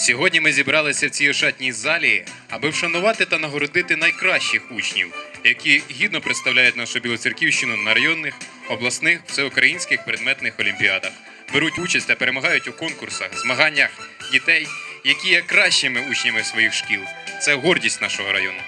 Сьогодні ми зібралися в цій ошатній залі, аби вшанувати та нагородити найкращих учнів, які гідно представляють нашу Білоцерківщину на районних, обласних, всеукраїнських предметних олімпіадах, беруть участь та перемагають у конкурсах, змаганнях дітей, які є кращими учнями своїх шкіл. Це гордість нашого району.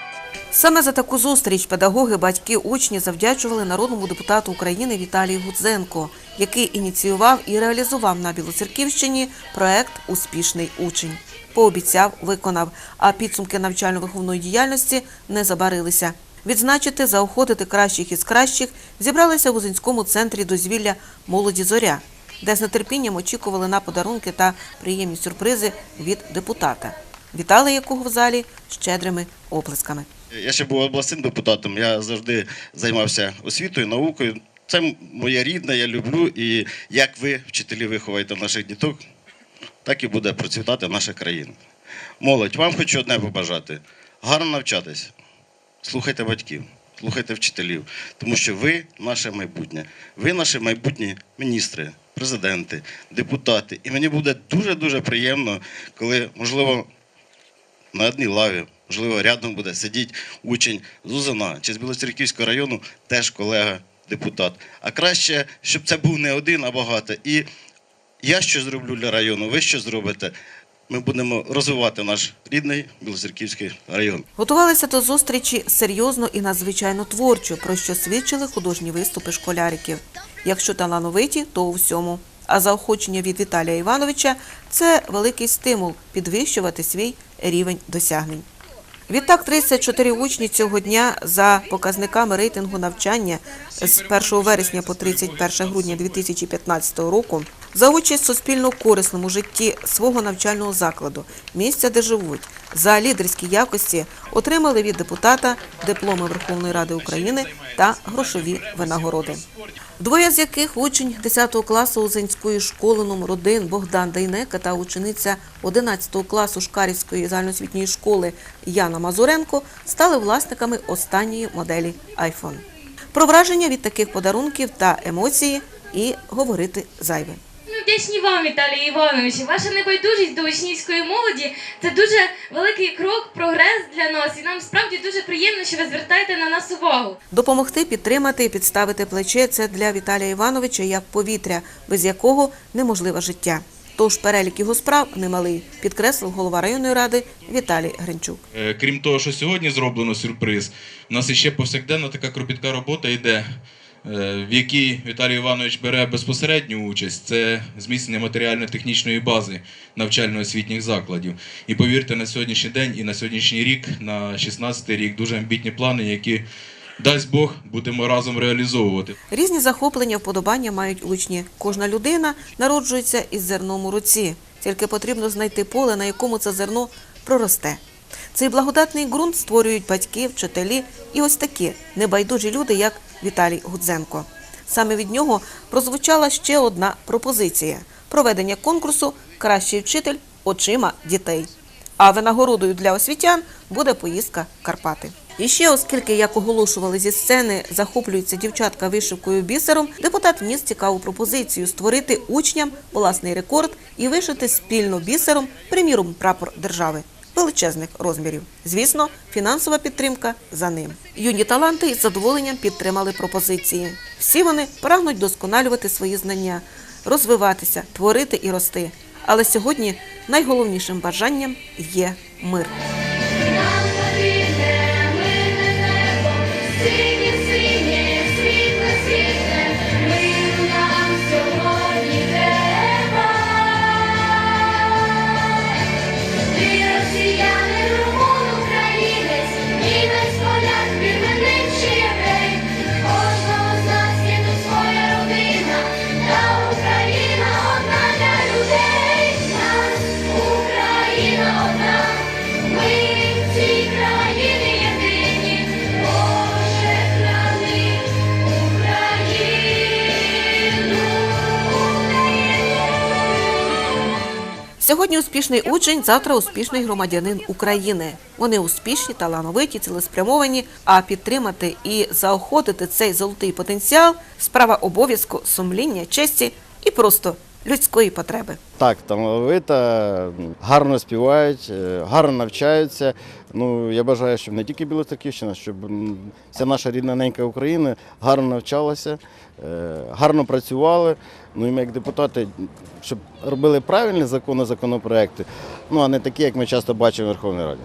Саме за таку зустріч педагоги, батьки, учні завдячували народному депутату України Віталію Гудзенко, який ініціював і реалізував на Білоцерківщині проект Успішний учень. Пообіцяв, виконав, а підсумки навчально-виховної діяльності не забарилися. Відзначити, заохотити кращих із кращих зібралися в Узинському центрі дозвілля Молоді Зоря, де з нетерпінням очікували на подарунки та приємні сюрпризи від депутата. Вітали якого в залі щедрими оплесками. Я ще був обласним депутатом, я завжди займався освітою, наукою. Це моє рідне, я люблю. І як ви, вчителі, виховуєте наших діток, так і буде процвітати наша країна. Молодь, вам хочу одне побажати: гарно навчатись, слухайте батьків, слухайте вчителів, тому що ви наше майбутнє. Ви наші майбутні міністри, президенти, депутати. І мені буде дуже-дуже приємно, коли, можливо, на одній лаві, можливо, рядом буде сидіти учень з Узина чи з Білоцерківського району, теж колега депутат. А краще, щоб це був не один, а багато. І я що зроблю для району, ви що зробите. Ми будемо розвивати наш рідний Білоцерківський район. Готувалися до зустрічі серйозно і надзвичайно творчо, про що свідчили художні виступи школяриків. Якщо талановиті, то у всьому. А заохочення від Віталія Івановича це великий стимул підвищувати свій рівень досягнень. Відтак, 34 учні цього дня за показниками рейтингу навчання з 1 вересня по 31 грудня 2015 року за участь в суспільно-корисному житті свого навчального закладу, місця, де живуть, за лідерські якості отримали від депутата дипломи Верховної Ради України та грошові винагороди. Двоє з яких учень 10 класу Узенської школи номер 1 Богдан Дейнека та учениця 11 класу Шкарівської загальноосвітньої школи Яна Мазуренко стали власниками останньої моделі iPhone. Про враження від таких подарунків та емоції і говорити зайве. Вдячні вам, Віталій Іванович. Ваша небайдужість до учнівської молоді це дуже великий крок, прогрес для нас. І нам справді дуже приємно, що ви звертаєте на нас увагу. Допомогти, підтримати і підставити плече це для Віталія Івановича як повітря, без якого неможливе життя. Тож перелік його справ немалий, підкреслив голова районної ради Віталій Гринчук. Е, Крім того, що сьогодні зроблено сюрприз, у нас іще повсякденна така кропітка робота йде, в якій Віталій Іванович бере безпосередню участь. Це зміцнення матеріально-технічної бази навчально-освітніх закладів. І повірте, на сьогоднішній день і на сьогоднішній рік, на 16-й рік, дуже амбітні плани, які дасть Бог будемо разом реалізовувати. Різні захоплення, вподобання мають учні. Кожна людина народжується із зерном у руці. Тільки потрібно знайти поле, на якому це зерно проросте. Цей благодатний ґрунт створюють батьки, вчителі і ось такі небайдужі люди, як Віталій Гудзенко. Саме від нього прозвучала ще одна пропозиція проведення конкурсу Кращий вчитель очима дітей. А винагородою для освітян буде поїздка Карпати. І ще, оскільки, як оголошували зі сцени, захоплюється дівчатка вишивкою бісером, депутат вніс цікаву пропозицію створити учням власний рекорд і вишити спільно бісером, приміром, прапор держави величезних розмірів. Звісно, фінансова підтримка за ним. Юні таланти із задоволенням підтримали пропозиції. Всі вони прагнуть досконалювати свої знання, розвиватися, творити і рости. Але сьогодні найголовнішим бажанням є мир. Сьогодні успішний учень, завтра успішний громадянин України. Вони успішні, талановиті, цілеспрямовані. А підтримати і заохотити цей золотий потенціал справа обов'язку, сумління, честі і просто людської потреби. Так, талановита, гарно співають, е, гарно навчаються. Ну, я бажаю, щоб не тільки Білоцерківщина, щоб вся наша рідна ненька Україна гарно навчалася, е, гарно працювали. Ну і ми, як депутати, щоб робили правильні закони, законопроекти, ну а не такі, як ми часто бачимо в Верховній Раді.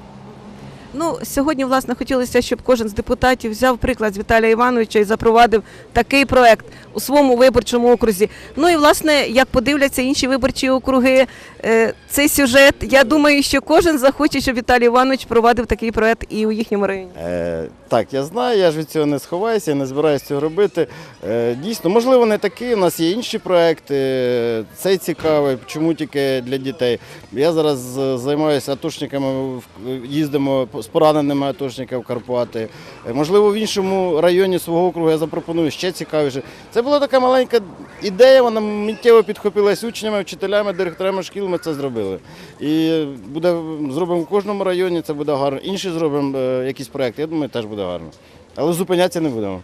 Ну, сьогодні, власне, хотілося, щоб кожен з депутатів взяв приклад з Віталія Івановича і запровадив такий проект у своєму виборчому окрузі. Ну і власне, як подивляться інші виборчі округи, е, цей сюжет, я думаю, що кожен захоче, щоб Віталій Іванович провадив такий проект і у їхньому районі. Е, так, я знаю, я ж від цього не сховаюся, я не збираюся цього робити. Е, дійсно, можливо, не такий. У нас є інші проекти. Цей цікавий, чому тільки для дітей. Я зараз займаюся атошниками, в- їздимо з пораненими атошниками Карпати. Е, Можливо, в іншому районі свого округу я запропоную ще цікавіше. Це була така маленька ідея, вона миттєво підхопилась учнями, вчителями, директорами шкіл. Ми це зробили. І буде зробимо в кожному районі, це буде гарно. Інші зробимо е, якісь проекти. Я думаю, теж буде гарно. Але зупинятися не будемо.